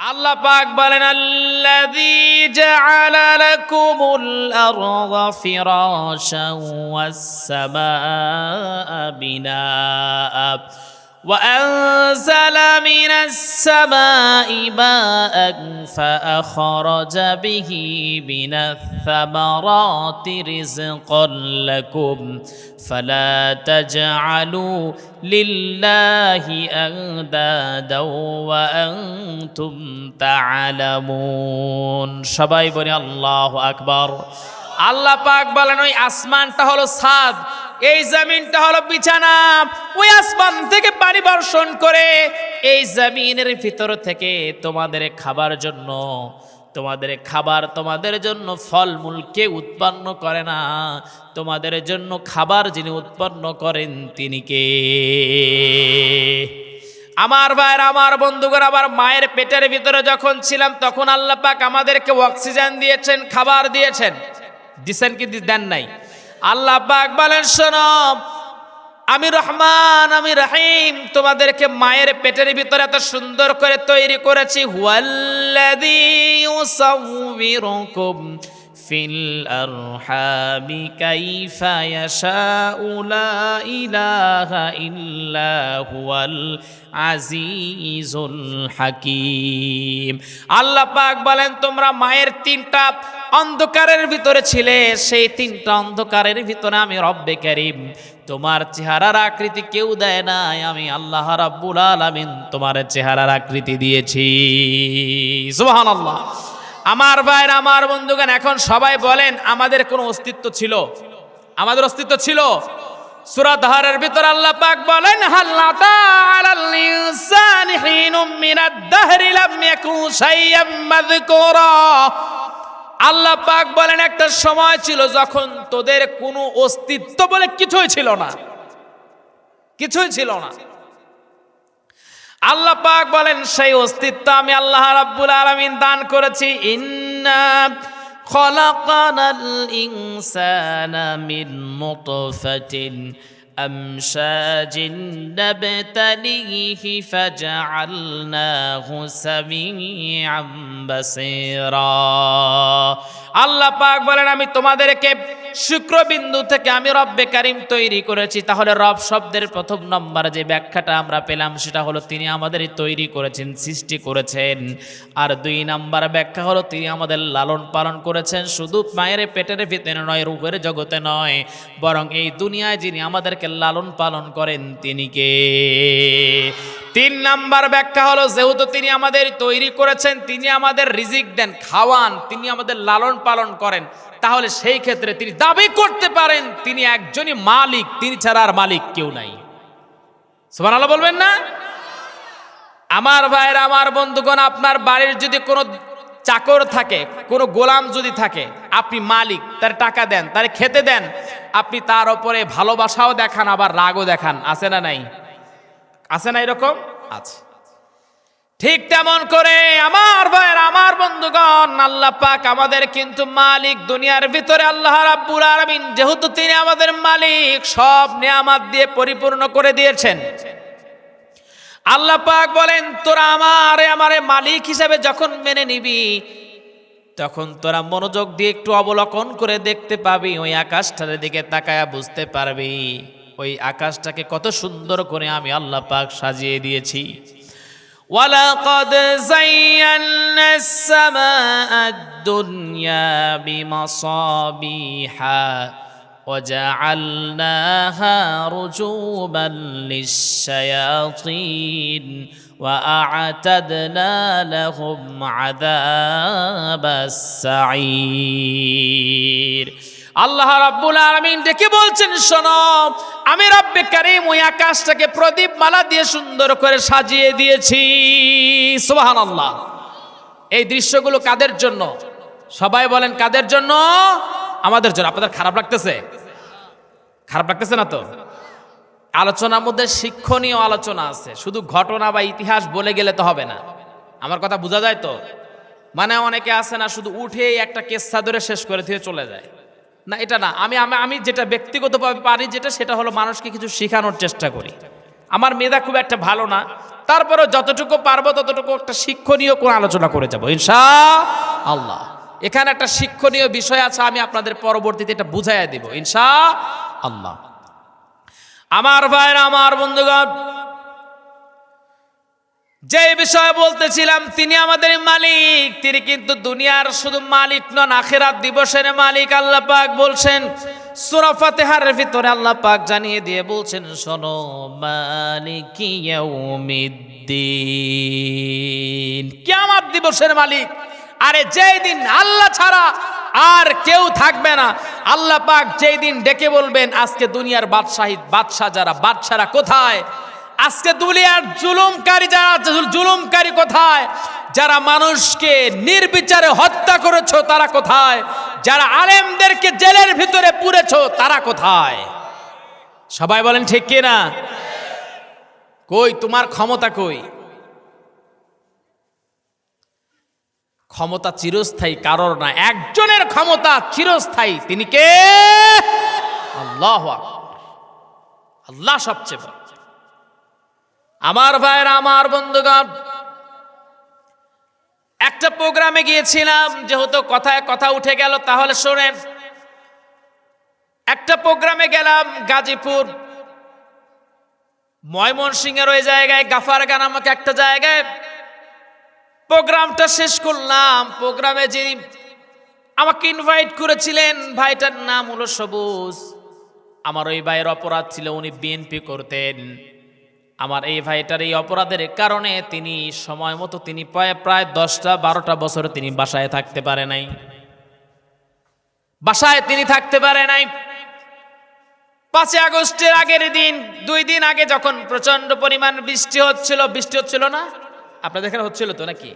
আল্লাহ পাক বলেন আল্লাযী জাআলা লাকুমুল আরদা ফিরাশান ওয়াস সামাআ বিনাআ وأنزل من السماء ماء فأخرج به من الثمرات رزقا لكم فلا تجعلوا لله أندادا وأنتم تعلمون সবাই বলি আল্লাহ আকবার আল্লাহ পাক বলেন ওই আসমানটা হলো ছাদ এই জমিনটা হলো বিছানা। ওই আসমান থেকে পানি বর্ষণ করে এই জমিনের ভিতর থেকে তোমাদের খাবার জন্য, তোমাদের খাবার তোমাদের জন্য ফলমূল কে উৎপন্ন করে না। তোমাদের জন্য খাবার যিনি উৎপন্ন করেন তিনি কে? আমার ভাইয়ের, আমার বন্ধুগণ আবার মায়ের পেটের ভিতরে যখন ছিলাম, তখন আল্লাহ পাক আমাদেরকে অক্সিজেন দিয়েছেন, খাবার দিয়েছেন। দিছেন কি দেন নাই? আল্লাহ পাক বলেন, শোনো, আমি রহমান, আমি রহিম, তোমাদেরকে মায়ের পেটের ভিতরে এত সুন্দর করে তৈরি করেছি। হুয়াল্লাযী ইউসাউবিরুকুম। ফিল আরহামি কাইফা ইয়াশাউ লা ইলাহা ইল্লা হুয়াল আজিজুল হাকিম। আল্লাহ পাক বলেন, তোমরা মায়ের তিনটা অন্ধকারের ভিতরে ছিলে, সেই তিনটা অন্ধকারের ভিতরে আমি রব্বে করিম। তোমার চেহারার আকৃতি কেউ দেয় নাই, আমি আল্লাহ রাব্বুল আলামিন তোমার চেহারার আকৃতি দিয়েছি। সুবহানাল্লাহ। আমার ভাইয়ের, আমার বন্ধুগণ, এখন সবাই বলেন, আমাদের কোনো অস্তিত্ব ছিল? আমাদের অস্তিত্ব ছিল? সূরা দাহরের ভিতর আল্লাহ পাক বলেন হাল্লাতা আলাল ইনসানি হিনুম মিনাদ দাহরি লাম শাইয়্যাম মাযকুরা। আল্লাহ পাক বলেন, একটা সময় ছিল যখন তোদের কোনো অস্তিত্ব বলে কিছুই ছিল না। কিছুই ছিল না। আল্লাহ পাক বলেন, সেই অস্তিত্ব আমি আল্লাহ রাব্বুল আলামিন দান করেছি। ইন্না খলাকানাল ইনসানা মিন বাসীরা। আল্লাহ পাক বলেন, আমি তোমাদেরকে শুক্রবিন্দু থেকে আমি রব্বে কারিম তৈরি করেছি, তাহলে রব শব্দের প্রথম নম্বর যে ব্যাখ্যাটা আমরা পেলাম, সেটা হলো তিনি আমাদের তৈরি করেছেন, সৃষ্টি করেছেন। আর দুই নাম্বার ব্যাখ্যা হলো তিনি আমাদের লালন পালন করেছেন, শুধু মায়ের পেটের ভিতরে নয় রূপের জগতে নয়, বরং এই দুনিয়ায় যিনি আমাদেরকে লালন পালন করেন, তিনি কে? তিন নাম্বার ব্যাখ্যা হলো, যেহেতু তিনি আমাদের তৈরি করেছেন, তিনি আমাদের রিজিক দেন, খাওয়ান, তিনি আমাদের লালন পালন করেন, তাহলে সেই ক্ষেত্রে তিনি দাবি করতে পারেন, তিনি একজনই মালিক, তিনি ছাড়া আর মালিক কেউ নাই। সুবহানাল্লাহ বলবেন না? আমার ভাইয়ের, আমার বন্ধুগণ, আপনার বাড়ির যদি কোনো চাকর থাকে, কোনো গোলাম যদি থাকে, আপনি মালিক, তার টাকা দেন, তার খেতে দেন, আপনি তার ওপরে ভালোবাসাও দেখান, আবার রাগও দেখান, আছে না নাই? আছে না এরকম? আছে। ঠিক তেমন করে আমার আল্লাহ পাক আমাদের কিন্তু মালিক দুনিয়ার ভিতরে আল্লাহ রাব্বুল আলামিন, যেহেতু তিনি আমাদের মালিক, সব নিয়ামত দিয়ে পরিপূর্ণ করে দিয়েছেন। আল্লাহ পাক বলেন, তোরা আমারে আমারে মালিক হিসাবে যখন মেনে নিবি, তখন তোরা মনোযোগ দিয়ে একটু অবলোকন করে দেখতে পাবি, ওই আকাশটার দিকে তাকায়া বুঝতে পারবি। ওই আকাশটাকে কত সুন্দর করে আমি আল্লাহ পাক সাজিয়ে দিয়েছি। ولقد زينا السماء الدنيا بمصابيح وجعلناها رجوما للشياطين وأعتدنا لهم عذاب السعير. আল্লাহ রাব্বুল আলামিন ডেকে বলছেন, শোনো, আমি রব্বে কারীম ওই আকাশটাকে প্রদীপ মালা দিয়ে সুন্দর করে সাজিয়ে দিয়েছি। সুবহানাল্লাহ। এই দৃশ্যগুলো কাদের জন্য? সবাই বলেন, কাদের জন্য? আমাদের জন্য। আপনাদের খারাপ লাগতেছে? খারাপ লাগতেছে না তো? আলোচনার মধ্যে শিক্ষণীয় আলোচনা আছে। শুধু ঘটনা বা ইতিহাস বলে গেলে তো হবে না। আমার কথা বোঝা যায় তো? মানে অনেকে আছে না, শুধু উঠেই একটা কেসা ধরে শেষ করে দিয়ে চলে যায়। না, এটা না। আমি আমি যেটা ব্যক্তিগতভাবে পারি, যেটা, সেটা হলো মানুষকে কিছু শেখানোর চেষ্টা করি। আমার মেধা খুব একটা ভালো না। তারপরে যতটুকু পারব, ততটুকু একটা শিক্ষণীয় কোন আলোচনা করে যাব। ইনশা আল্লাহ এখানে একটা শিক্ষণীয় বিষয় আছে, আমি আপনাদের পরবর্তীতে এটা বুঝাইয়া দিব। ইনশা আল্লাহ আমার ভাইরা, আমার বন্ধুগণ যে বিষয়ে বলতেছিলাম, তিনি আমাদের মালিক। তিনি কিন্তু দুনিয়ার শুধু মালিক নন, আখেরাত দিবসের মালিক, আল্লাহ পাক বলছেন। সূরা ভিতরে আল্লাহ পাক জানিয়ে দিয়ে বলছেন, শোনো, মালিক ইয়াউমিদ্দিন। কিয়ামত দিবসের মালিক। আরে যেই দিন আল্লাহ ছাড়া আর কেউ থাকবে না। আল্লাহ পাক যেই দিন ডেকে বলবেন, আজকে দুনিয়ার বাদশাহী, বাদশাহ যারা বাদশারা কোথায়? আজকে দুলিয়ার জুলুমকারী যারা জুলুমকারী কোথায়? যারা মানুষকে নির্বিচারে হত্যা করেছ, তারা কোথায়? যারা আলেমদেরকে জেলের ভিতরে পুরেছো, তারা কোথায়? সবাই বলেন ঠিক কি না? কই, তোমার ক্ষমতা কই? ক্ষমতা চিরস্থায়ী, কারোর না। একজনের ক্ষমতা চিরস্থায়ী, তিনি কে? আল্লাহ আল্লাহ সবচেয়ে বড়। আমার ভাইয়ের, আমার বন্ধুগণ, একটা প্রোগ্রামে গিয়েছিলাম, যেহেতু কথায় কথা উঠে গেল, তাহলে শোনেন। একটা প্রোগ্রামে গেলাম, গাজীপুর, ময়মনসিংহের ওই জায়গায় গাফারগা নামক একটা জায়গায় প্রোগ্রামটা শেষ করলাম। প্রোগ্রামে যিনি আমাকে ইনভাইট করেছিলেন, ভাইটার নাম হলো সবুজ। আমার ওই ভাইয়ের অপরাধ ছিল, উনি বিএনপি করতেন। আমার এই ভাইটার এই অপরাধের কারণে তিনি সময় মতো তিনি প্রায় প্রায় দশটা, বারোটা বছর তিনি বাসায় থাকতে পারে নাই। বাসায় তিনি থাকতে পারে নাই। পাঁচই আগস্টের আগের দিন, দুই দিন আগে যখন প্রচণ্ড পরিমাণ বৃষ্টি হচ্ছিল বৃষ্টি হচ্ছিল না? আপনাদের এখানে হচ্ছিল তো নাকি?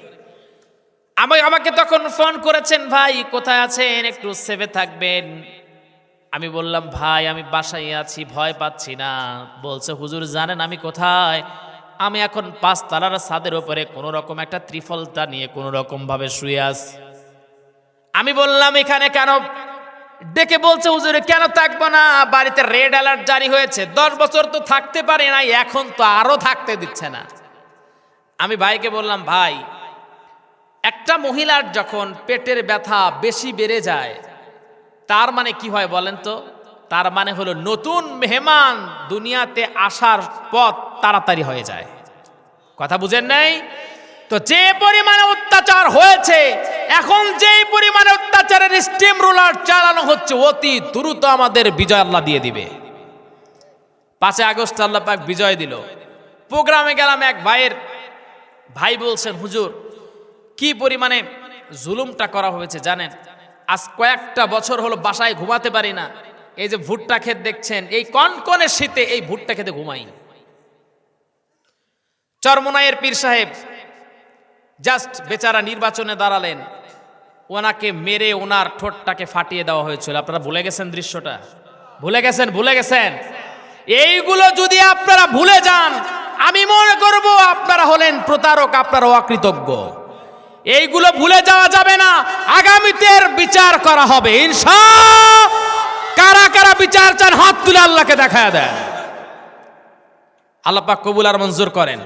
আমি আমাকে তখন ফোন করেছেন, ভাই, কোথায় আছেন? একটু সেভে থাকবেন। আমি বললাম, ভাই, আমি বাসায় আছি, ভয় পাচ্ছি না। বলছে, হুজুর, জানেন আমি কোথায়? আমি এখন পাঁচ তালার ছাদের ওপরে কোনো রকম একটা ত্রিফলতা নিয়ে কোনো রকম ভাবে শুয়ে আছি। আমি বললাম, এখানে কেন? ডেকে বলছে, হুজুরে, কেন থাকব না? বাড়িতে রেড অ্যালার্ট জারি হয়েছে। দশ বছর তো থাকতে পারে নাই, এখন তো আরও থাকতে দিচ্ছে না। আমি ভাইকে বললাম, ভাই, একটা মহিলার যখন পেটের ব্যথা বেশি বেড়ে যায় তার মানে কি হয় বলেন তো? তার মানে হলো নতুন মেহমান দুনিয়াতে আসার পথ তাড়াতাড়ি হয়ে যায়। কথা বুঝেন নাই? তো যে পরিমাণে অত্যাচার হয়েছে, এখন যে পরিমাণে অত্যাচারের স্টিম রুলার চালানো হচ্ছে, অতি দ্রুত আমাদের বিজয় আল্লাহ দিয়ে দিবে। পাঁচই আগস্ট আল্লাহ পাক বিজয় দিল। প্রোগ্রামে গেলাম এক ভাইয়ের। ভাই বলছেন, হুজুর, কি পরিমাণে জুলুমটা করা হয়েছে জানেন? আজ কয়েকটা বছর হলো বাসায় ঘুমাতে পারি না। এই যে ভুট্টা ক্ষেত দেখছেন, এই কনকনে শীতে এই ভুট্টা খেতে ঘুমাই। চরমনাইয়ের পীর সাহেব জাস্ট বেচারা নির্বাচনে দাঁড়ালেন। ওনাকে মেরে ওনার ঠোঁটটাকে ফাটিয়ে দেওয়া হয়েছিল। আপনারা ভুলে গেছেন দৃশ্যটা? ভুলে গেছেন ভুলে গেছেন? এইগুলো যদি আপনারা ভুলে যান, আমি মনে করব আপনারা হলেন প্রতারক আপনারা অকৃতজ্ঞ। এইগুলো ভুলে যাওয়া যাবে না। আগামীতে বিচার করা হবে। কারা কারা বিচার চান, হাত তুলে আল্লাহকে দেখা দেন। আল্লাহ পাক কবুল আর মঞ্জুর করেন।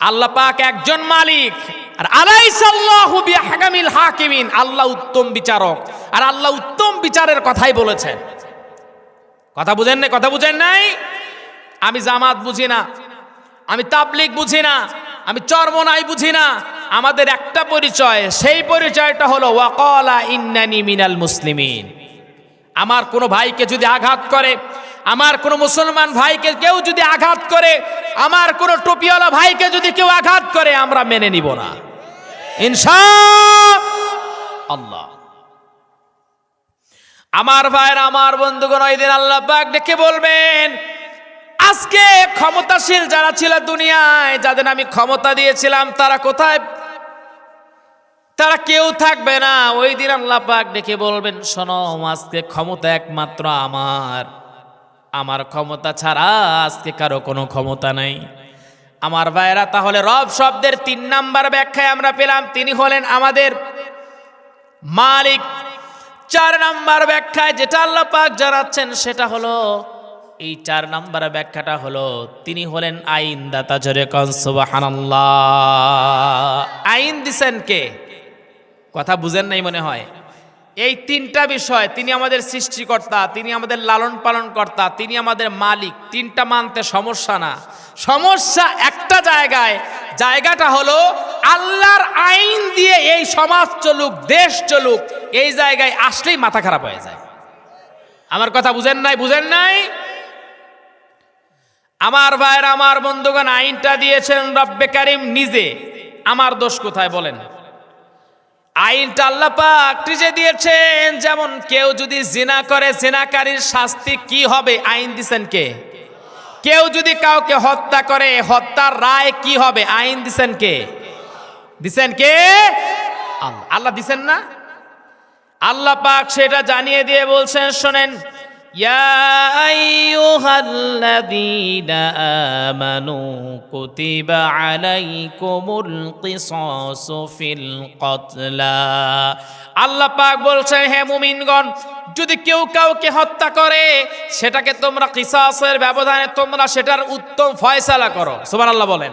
আল্লাহ পাক একজন মালিক। আর আলাইসাল্লাহু বিহাকামিল হাকিমিন, আল্লাহ উত্তম বিচারক। আর আল্লাহ উত্তম বিচারের কথাই বলেছেন। কথা বুঝেন নাই? কথা বুঝেন নাই? আমি জামাত বুঝি না। আমি তাবলিক বুঝি না। আমি চরমনাই বুঝি না। আমাদের একটা পরিচয়, সেই পরিচয়টা হলো, ওয়াকলা ইন্নানি মিনাল মুসলিমিন। আমার কোনো ভাইকে যদি আঘাত করে, আমার কোনো মুসলমান ভাইকে কেউ যদি আঘাত করে, আমার কোনো টুপিওয়ালা ভাইকে যদি কেউ আঘাত করে, আমরা মেনে নিব না। ইনশা আল্লাহ আমার ভাইয়ের, আমার বন্ধুগণ, ওই দিন আল্লাহ পাক ডেকে বলবেন আজকে ক্ষমতাশীল যারা ছিল দুনিয়ায়, যাদের আমি ক্ষমতা দিয়েছিলাম, তারা কোথায়? তারা কেউ থাকবে না। ওই দিন আল্লাহ পাক ডেকে বলবেন, শোনো, আজকে ক্ষমতা একমাত্র আমার। আমার ক্ষমতা ছাড়া আজকে কারও কোনো ক্ষমতা নাই। আমার ভাইয়েরা, তাহলে রব শব্দের তিন নাম্বার ব্যাখ্যায় আমরা পেলাম, তিনি হলেন আমাদের মালিক। চার নাম্বার ব্যাখ্যায় যেটা আল্লাহ পাক জানাচ্ছেন, সেটা হলো এই চার নাম্বার ব্যাখ্যাটা হলো, তিনি হলেন আইন দাতা জোরে কন আইন দিছেন কে? কথা বুঝেন নাই মনে হয়। এই তিনটা বিষয়, তিনি আমাদের সৃষ্টিকর্তা, তিনি আমাদের লালন পালন কর্তা, তিনি আমাদের মালিক, তিনটা মানতে সমস্যা না। সমস্যা একটা জায়গায়, জায়গাটা হলো আল্লাহর আইন দিয়ে এই সমাজ চলুক, দেশ চলুক, এই জায়গায় আসলেই মাথা খারাপ হয়ে যায়। আমার কথা বুঝেন নাই বুঝেন নাই? আমার ভাইয়ের, আমার বন্ধুগণ আইনটা দিয়েছেন রব্বে কারিম নিজে। আমার দোষ কোথায় বলেন? আইনটা আল্লাহ পাক নিজে দিয়েছেন। যেমন কেউ যদি জিনা করে, জিনাকারীর শাস্তি কি হবে? আইন দিছেন কে? কেউ যদি কাউকে হত্যা করে, হত্যার রায় কি হবে? আইন দিছেন কে? দিছেন কে? আল্লাহ। আল্লাহ দিছেন না? আল্লাহ পাক সেটা জানিয়ে দিয়ে বলছেন, শোনেন, ইয়া আইয়ুহাল্লাযীনা آمنوا كتب عليكم القصاص في কতলা। আল্লাহ পাক বলছেন, হে মুমিনগণ, যদি কেউ কাউকে হত্যা করে, সেটাকে তোমরা কিসাসের ব্যবধানে তোমরা সেটার উত্তম ফয়সালা করো। সুবহানাল্লাহ বলেন।